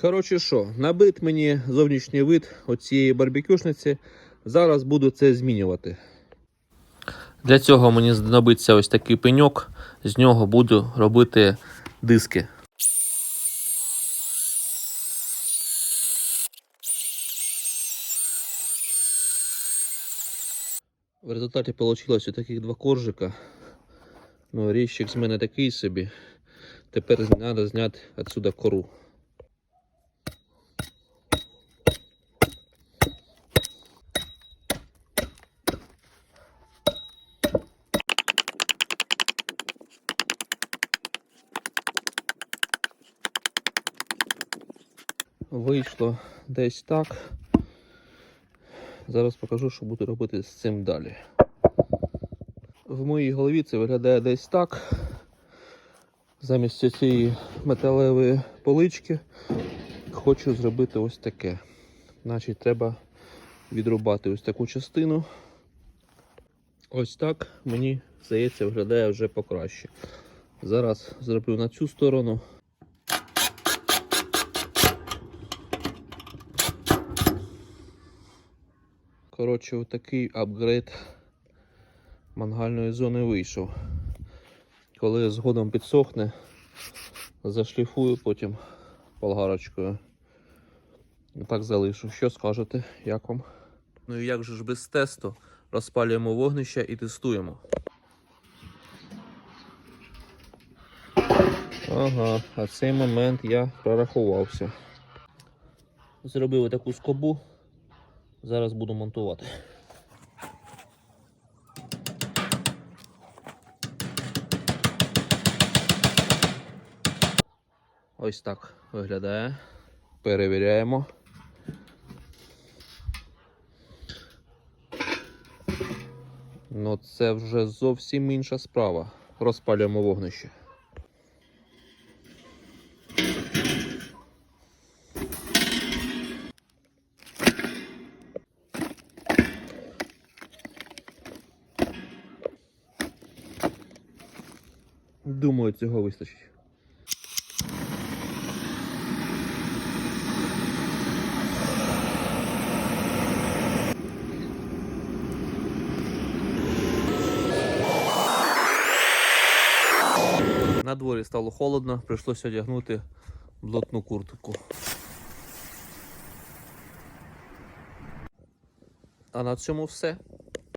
Коротше що, набит мені зовнішній вид оцієї барбекюшниці. Зараз буду це змінювати. Для цього мені знадобиться ось такий пеньок. З нього буду робити диски. В результаті вийшло ось таких два коржика. Ну, ріжчик з мене такий собі. Тепер треба зняти відсюди кору. Вийшло десь так. Зараз покажу, що буду робити з цим далі. В моїй голові це виглядає десь так. Замість цієї металевої полички хочу зробити ось таке. Значить, треба відрубати ось таку частину. Ось так мені здається виглядає вже покраще. Зараз зроблю на цю сторону. Коротше, отакий апгрейд мангальної зони вийшов. Коли згодом підсохне, зашліфую потім болгарочкою. І так залишу. Що скажете? Як вам? Ну і як же ж без тесту? Розпалюємо вогнище і тестуємо. Ага, а цей момент я прорахувався. Зробив таку скобу. Зараз буду монтувати. Ось так виглядає. Перевіряємо. Ну це вже зовсім інша справа. Розпалюємо вогнище. Думаю, цього вистачить. На дворі стало холодно, прийшлося одягнути блотну куртку. А на цьому все.